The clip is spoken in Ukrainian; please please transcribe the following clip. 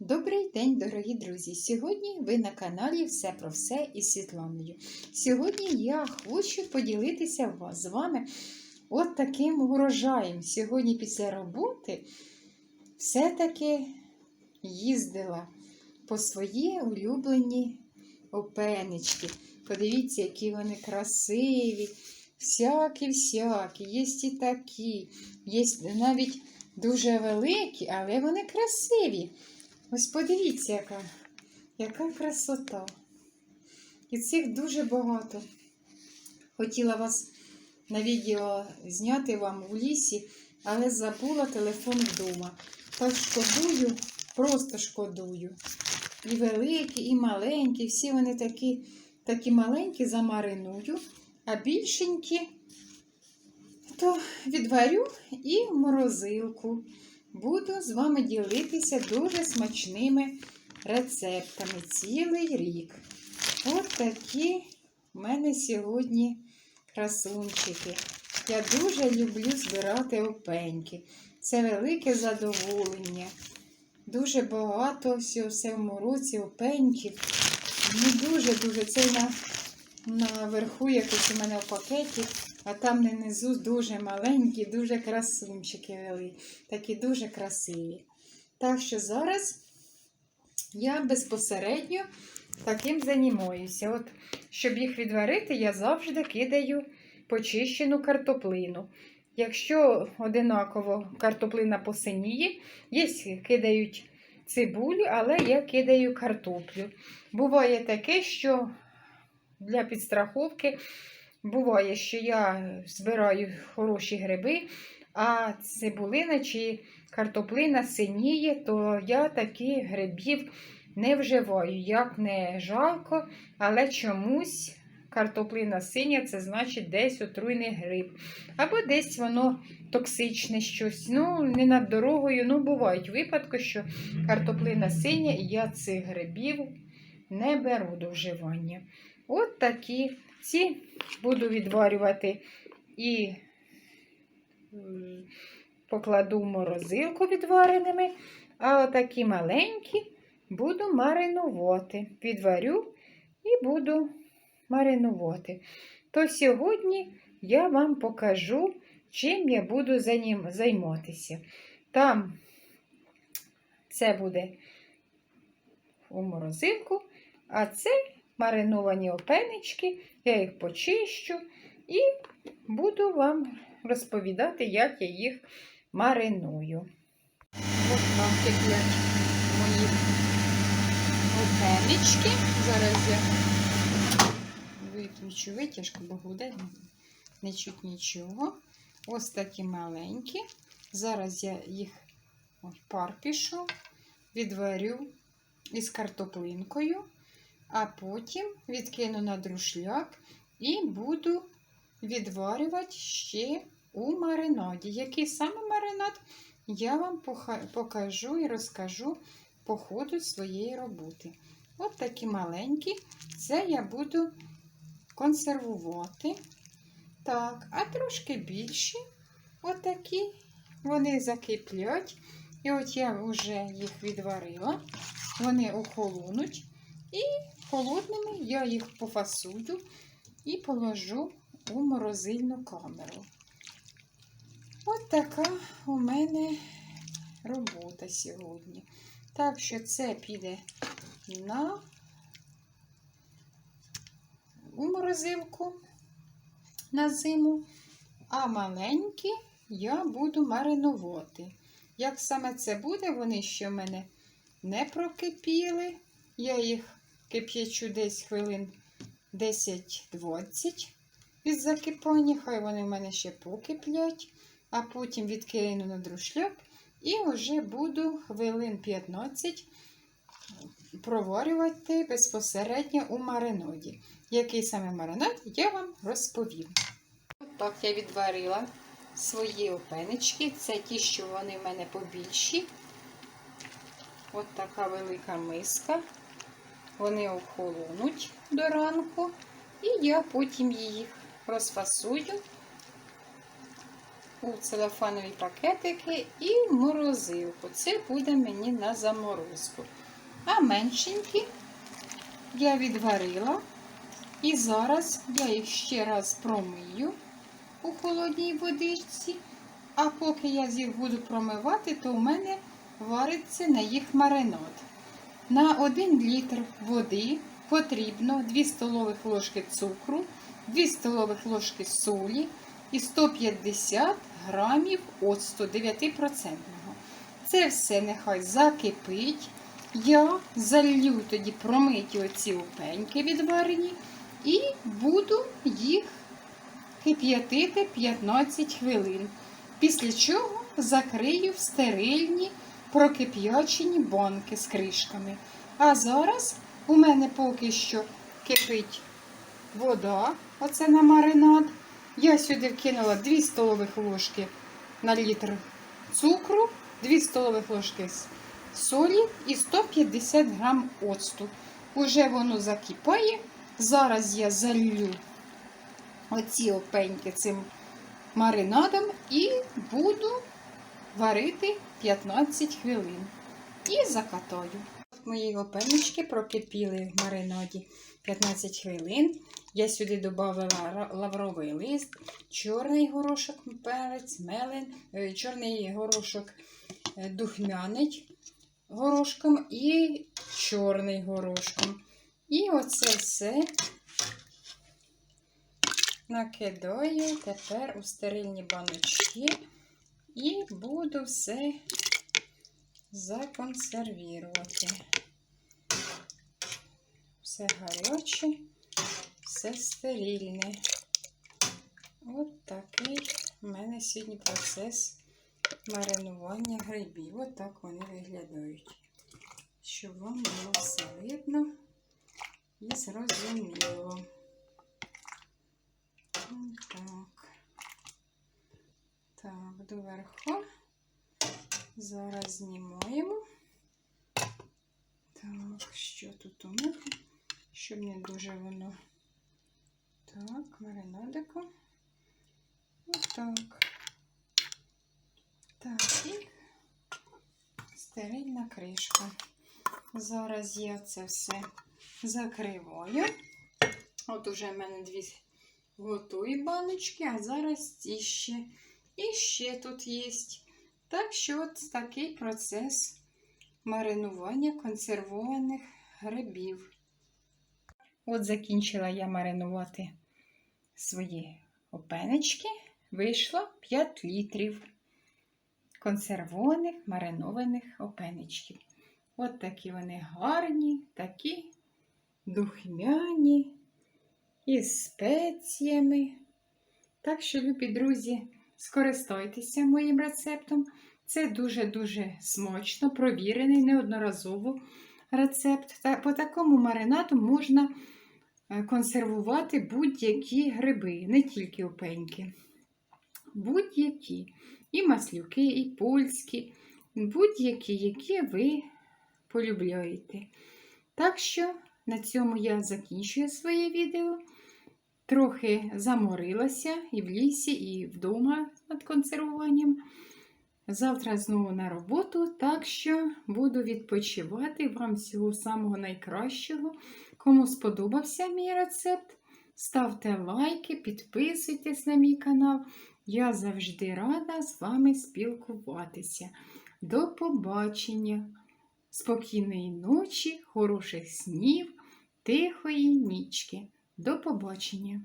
Добрий день, дорогі друзі! Сьогодні ви на каналі Все про все із Світланою. Сьогодні я хочу поділитися з вами от таким урожаєм. Сьогодні після роботи все-таки їздила по свої улюблені опенички. Подивіться, які вони красиві, всякі-всякі, є і такі, є навіть дуже великі, але вони красиві. Ось подивіться, яка, яка красота. І цих дуже багато. Хотіла вас на відео зняти вам у лісі, але забула телефон вдома. Так шкодую, просто шкодую. І великі, і маленькі, всі вони такі, такі маленькі замариную, а більшенькі то відварю і в морозилку. Буду з вами ділитися дуже смачними рецептами цілий рік. От такі в мене сьогодні красунчики. Я дуже люблю збирати опеньки. Це велике задоволення. Дуже багато всього в цьому році опеньків. Ну, дуже-дуже. Це на, наверху якось у мене в пакеті, а там внизу дуже маленькі, дуже красунчики вели. Такі дуже красиві. Так що зараз я безпосередньо таким займаюся. От, щоб їх відварити, я завжди кидаю почищену картоплину. Якщо одинаково картоплина посиніє, є кидають цибулю, але я кидаю картоплю. Буває таке, що для підстраховки буває, що я збираю хороші гриби, а цибулина чи картоплина синіє, то я таких грибів не вживаю. Як не жалко, але чомусь картоплина синя це значить десь отруйний гриб. Або десь воно токсичне щось. Ну, не над дорогою. Ну, бувають випадки, що картоплина синя, і я цих грибів не беру до вживання. От такі ці буду відварювати і покладу в морозилку відвареними, а отакі маленькі буду маринувати. Відварю і буду маринувати. То сьогодні я вам покажу, чим я буду займатися. Там це буде у морозилку, а це мариновані опенички, я їх почищу і буду вам розповідати, як я їх мариную. Ось вам киплять мої опенички. Зараз я виключу витяжку, бо буде не чуть нічого. Ось такі маленькі. Зараз я їх пар пішов, відварю із картоплинкою, а потім відкину на друшляк і буду відварювати ще у маринаді. Який саме маринад, я вам покажу і розкажу по ходу своєї роботи. От такі маленькі, це я буду консервувати. Так, а трошки більші, отакі, вони закиплять. І от я вже їх відварила, вони охолонуть. І холодними я їх пофасую і положу у морозильну камеру. От така у мене робота сьогодні. Так що це піде на у морозилку на зиму, а маленькі я буду маринувати. Як саме це буде, вони ще в мене не прокипіли. Я їх кип'ячу десь хвилин 10-20 від закипання. Хай вони в мене ще покиплять, а потім відкину на друшляк і вже буду хвилин 15 проварювати безпосередньо у мариноді. Який саме маринад, я вам розповім. Так я відварила свої опенички. Це ті, що вони в мене побільші. От така велика миска. Вони охолонуть до ранку. І я потім їх розфасую у целофанові пакетики і в морозилку. Це буде мені на заморозку. А меншенькі я відварила. І зараз я їх ще раз промию у холодній водичці. А поки я їх буду промивати, то у мене вариться на їх маринад. На 1 літр води потрібно 2 столових ложки цукру, 2 столових ложки солі і 150 грамів оцту 9%. Це все нехай закипить. Я залью тоді промиті оці опеньки відварені і буду їх кип'ятити 15 хвилин. Після чого закрию в стерильні прокип'ячені банки з кришками. А зараз у мене поки що кипить вода, оце на маринад. Я сюди вкинула 2 столових ложки на літр цукру, 2 столових ложки солі і 150 грам оцту. Уже воно закипає. Зараз я залью оці опеньки цим маринадом і буду варити 15 хвилин. І закатаю. Мої опенечки прокипіли в маринаді 15 хвилин. Я сюди додала лавровий лист, чорний горошок, перець, мелен, е, чорний горошок е, духмяний горошком і чорний горошком. І оце все накидаю тепер у стерильні баночки і буду все законсервірувати. Все гаряче, все стерильне. От такий в мене сьогодні процес маринування грибів. От так вони виглядають. Щоб вам було все видно і зрозуміло. Так. Доверху. Зараз знімаємо. Так, що тут у мене? Щоб не дуже воно. Так, маринадику. Отак. Так, і стерильна кришка. Зараз я це все закриваю. От уже в мене дві готові баночки, а зараз іще. І ще тут є. Так що от такий процес маринування консервованих грибів. От закінчила я маринувати свої опенечки. Вийшло 5 літрів консервованих маринованих опенечків. От такі вони гарні, такі духмяні із спеціями. Так що, любі друзі, скористайтеся моїм рецептом. Це дуже-дуже смачно, провірений неодноразово рецепт. По такому маринаду можна е, консервувати будь-які гриби, не тільки опеньки. Будь-які. І маслюки, і польські, будь-які, які ви полюбляєте. Так що на цьому я закінчую своє відео. Трохи заморилася і в лісі, і вдома над консервуванням. Завтра знову на роботу, так що буду відпочивати вам всього самого найкращого. Кому сподобався мій рецепт, ставте лайки, підписуйтесь на мій канал. Я завжди рада з вами спілкуватися. До побачення! Спокійної ночі, хороших снів, тихої нічки. До побачення!